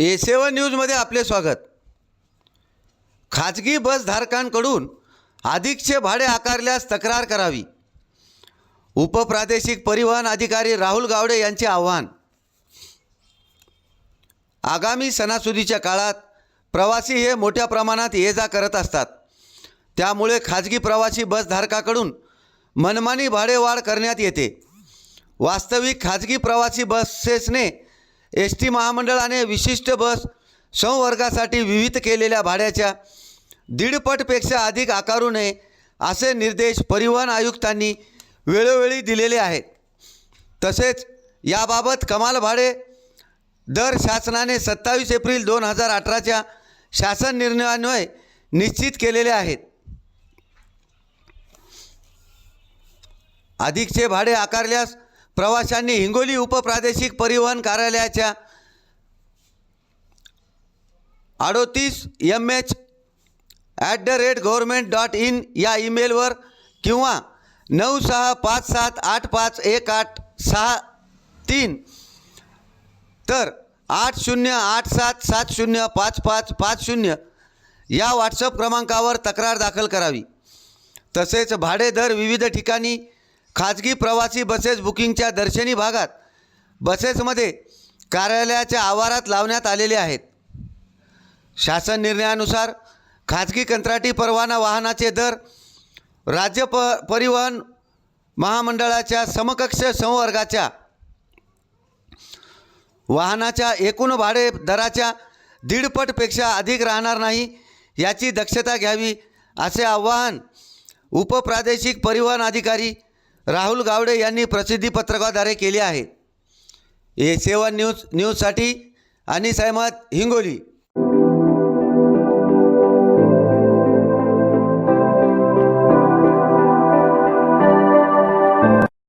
ए सेवन न्यूजमध्ये आपले स्वागत. खाजगी बसधारकांकडून अधिकचे भाडे आकारल्यास तक्रार करावी. उपप्रादेशिक परिवहन अधिकारी राहुल गावडे यांचे आव्हान. आगामी सणासुदीच्या काळात प्रवासी हे मोठ्या प्रमाणात ये जा करत असतात. त्यामुळे खाजगी प्रवासी बसधारकाकडून मनमानी भाडेवाढ करण्यात येते. वास्तविक खाजगी प्रवासी बसेसने एस टी महामंडळाने विशिष्ट बस संवर्गासाठी विहित केलेल्या भाड्याच्या दीडपटपेक्षा अधिक आकारू नये असे निर्देश परिवहन आयुक्तांनी वेळोवेळी दिलेले आहेत. तसेच याबाबत कमाल भाडे दर शासनाने सत्तावीस एप्रिल दोन हजार अठराच्या शासन निर्णयान्वये निश्चित केलेले आहेत. अधिकचे भाडे आकारल्यास प्रवाशांनी हिंगोली उपप्रादेशिक परिवहन कार्यालयाच्या अडोतीस M H at the rate government dot in या ईमेलवर किंवा नऊ सहा पाच सात आठ पाच एक आठ सहा तीन तर आठ शून्य आठ सात सात शून्य पाच पाच पाच शून्य या व्हॉट्सअप क्रमांकावर तक्रार दाखल करावी. तसेच भाडे दर विविध ठिकाणी खाजगी प्रवासी बसेस बुकिंगच्या दर्शनी भागात बसेसमध्ये कार्यालयाच्या आवारात लावण्यात आलेले आहेत. शासन निर्णयानुसार खाजगी कंत्राटी परवाना वाहनाचे दर राज्य प परिवहन महामंडळाच्या समकक्ष संवर्गाच्या वाहनाच्या एकूण भाडे दराच्या दीडपटपेक्षा अधिक राहणार नाही याची दक्षता घ्यावी असे आवाहन उपप्रादेशिक परिवहन अधिकारी राहुल गावडे यांनी प्रसिद्धी पत्रकाद्वारे केली आहे. ए सेवन न्यूज न्यूजसाठी अनिस अहमद हिंगोली.